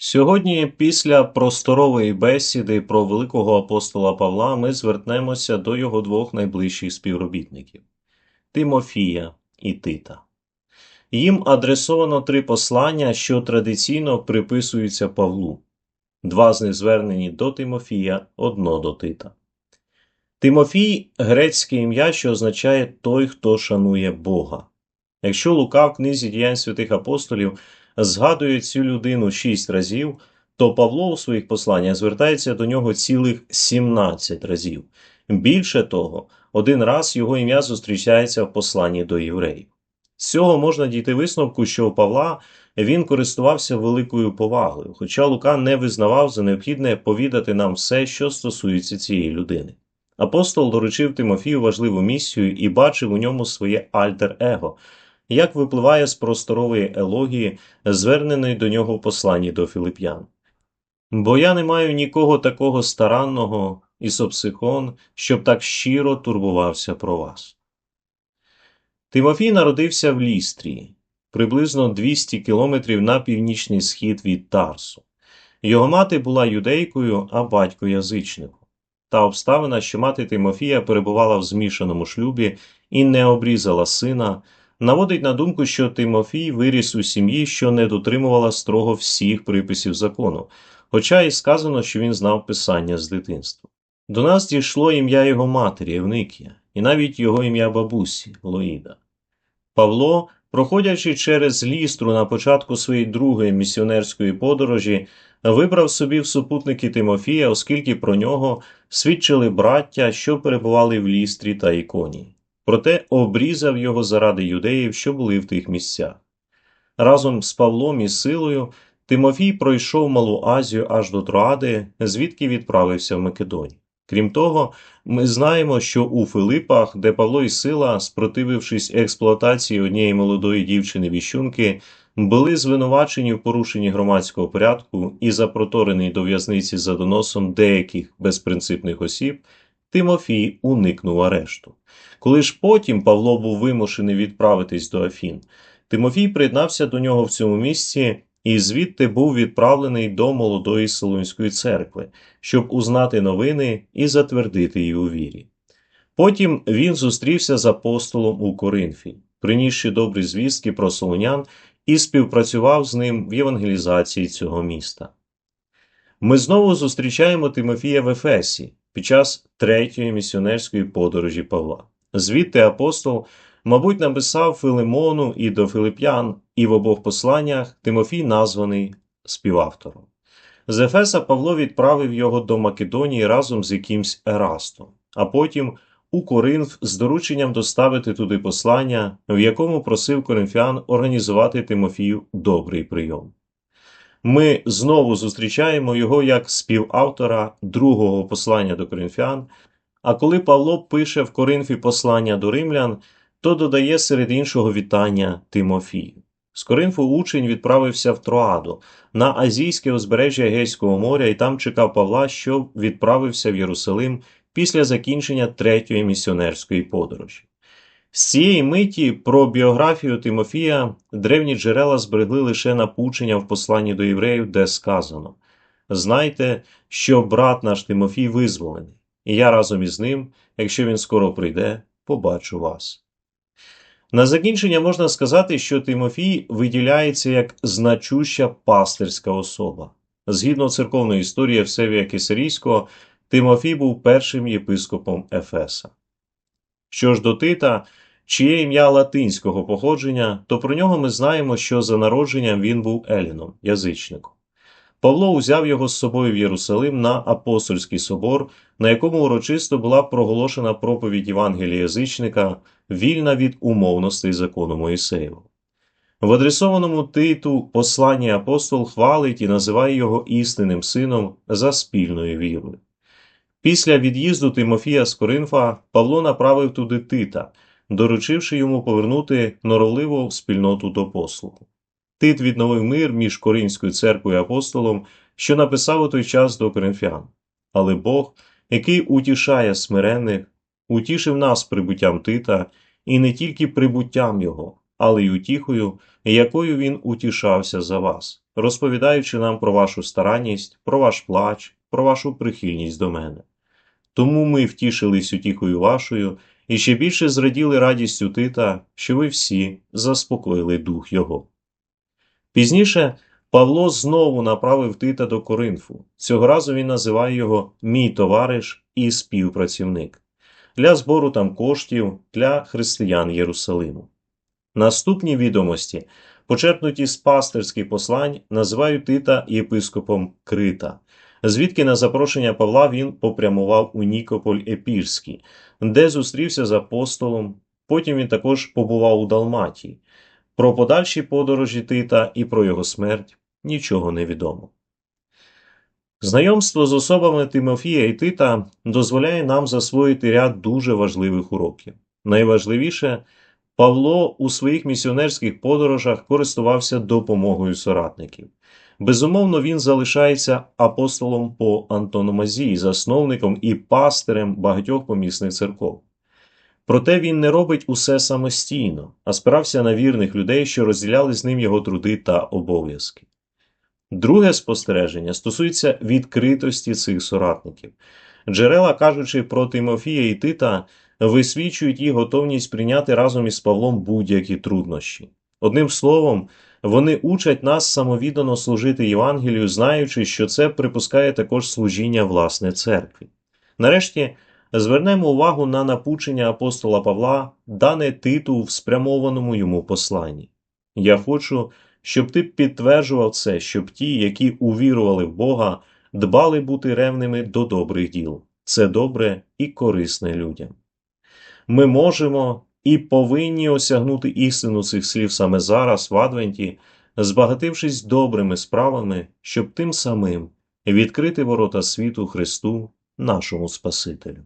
Сьогодні, після просторової бесіди про великого апостола Павла, ми звернемося до його двох найближчих співробітників Тимофія і Тита. Їм адресовано три послання, що традиційно приписуються Павлу. Два з них звернені до Тимофія, одно до Тита. Тимофій грецьке ім'я, що означає той, хто шанує Бога. Якщо Лука в книзі діянь святих апостолів згадує цю людину шість разів, то Павло у своїх посланнях звертається до нього цілих 17 разів. Більше того, один раз його ім'я зустрічається в посланні до євреїв. З цього можна дійти висновку, що у Павла він користувався великою повагою, хоча Лука не визнавав за необхідне повідати нам все, що стосується цієї людини. Апостол доручив Тимофію важливу місію і бачив у ньому своє альтер-его, як випливає з просторової елогії, зверненої до нього в посланні до Філип'ян. Бо я не маю нікого такого старанного, ісопсихон, щоб так щиро турбувався про вас. Тимофій народився в Лістрії, приблизно 200 кілометрів на північний схід від Тарсу. Його мати була юдейкою, а батько язичником. Та обставина, що мати Тимофія перебувала в змішаному шлюбі і не обрізала сина, наводить на думку, що Тимофій виріс у сім'ї, що не дотримувала строго всіх приписів закону, хоча і сказано, що він знав писання з дитинства. До нас дійшло ім'я його матері Евникія, і навіть його ім'я бабусі Лоїда. Павло, проходячи через лістру на початку своєї другої місіонерської подорожі, вибрав собі в супутники Тимофія, оскільки про нього свідчили браття, що перебували в лістрі та іконі. Проте обрізав його заради юдеїв, що були в тих місцях. Разом з Павлом і силою Тимофій пройшов Малу Азію аж до Троади, звідки відправився в Македонію. Крім того, ми знаємо, що у Филипах, де Павло і Сила, спротивившись експлуатації однієї молодої дівчини віщунки, були звинувачені в порушенні громадського порядку і запроторений до в'язниці за доносом деяких безпринципних осіб, Тимофій уникнув арешту. Коли ж потім Павло був вимушений відправитись до Афін, Тимофій приєднався до нього в цьому місці і звідти був відправлений до молодої Солунської церкви, щоб узнати новини і затвердити її у вірі. Потім він зустрівся з апостолом у Коринфі, принісши добрі звістки про солонян і співпрацював з ним в євангелізації цього міста. Ми знову зустрічаємо Тимофія в Ефесі під час третьої місіонерської подорожі Павла. Звідти апостол, мабуть, написав Филимону і до Филип'ян, і в обох посланнях Тимофій названий співавтором. З Ефеса Павло відправив його до Македонії разом з якимсь Ерастом, а потім у Коринф з дорученням доставити туди послання, в якому просив коринфян організувати Тимофію добрий прийом. Ми знову зустрічаємо його як співавтора другого послання до коринфян, а коли Павло пише в Коринфі послання до римлян, то додає серед іншого вітання Тимофію. З Коринфу учень відправився в Троаду на азійське узбережжя Егейського моря і там чекав Павла, що відправився в Єрусалим після закінчення третьої місіонерської подорожі. З цієї миті про біографію Тимофія древні джерела зберегли лише напучення в посланні до євреїв, де сказано: Знайте, що брат наш Тимофій визволений, і я разом із ним, якщо він скоро прийде, побачу вас. На закінчення можна сказати, що Тимофій виділяється як значуща пастирська особа. Згідно церковної історії Евсевія Кесарійського, Тимофій був першим єпископом Ефеса. Що ж до Тита, чиє ім'я латинського походження, то про нього ми знаємо, що за народженням він був Еліном, язичником. Павло узяв його з собою в Єрусалим на апостольський собор, на якому урочисто була проголошена проповідь Євангелія язичника, вільна від умовностей закону Моїсеєвого. В адресованому титу посланні апостол хвалить і називає його істинним сином за спільною вірою. Після від'їзду Тимофія з Коринфа Павло направив туди Тита, доручивши йому повернути норовливо спільноту до послугу. Тит відновив мир між Коринською церквою і апостолом, що написав у той час до коринфян. Але Бог, який утішає смиренних, утішив нас прибуттям Тита і не тільки прибуттям його, але й утіхою, якою він утішався за вас, розповідаючи нам про вашу старанність, про ваш плач, про вашу прихильність до мене. Тому ми втішились утіхою вашою і ще більше зраділи радістю Тита, що ви всі заспокоїли дух його. Пізніше Павло знову направив Тита до Коринфу. Цього разу він називає його мій товариш і співпрацівник для збору там коштів для християн Єрусалиму. Наступні відомості, почерпнуті з пастирських послань, називають Тита єпископом Крита, звідки на запрошення Павла він попрямував у Нікополь Епірський, де зустрівся з апостолом. Потім він також побував у Далматії. Про подальші подорожі Тита і про його смерть нічого не відомо. Знайомство з особами Тимофія і Тита дозволяє нам засвоїти ряд дуже важливих уроків. Найважливіше, Павло у своїх місіонерських подорожах користувався допомогою соратників. Безумовно, він залишається апостолом по антономазії, засновником і пастирем багатьох помісних церков. Проте він не робить усе самостійно, а спирався на вірних людей, що розділяли з ним його труди та обов'язки. Друге спостереження стосується відкритості цих соратників. Джерела, кажучи про Тимофія і Тита, висвічують їх готовність прийняти разом із Павлом будь-які труднощі. Одним словом, вони учать нас самовіддано служити Євангелію, знаючи, що це припускає також служіння власне церкві. Нарешті звернемо увагу на напучення апостола Павла, дане Титу в спрямованому йому посланні. Я хочу, щоб ти підтверджував це, щоб ті, які увірували в Бога, дбали бути ревними до добрих діл. Це добре і корисне людям. Ми можемо і повинні осягнути істину цих слів саме зараз, в Адвенті, збагатившись добрими справами, щоб тим самим відкрити ворота світу Христу, нашому Спасителю.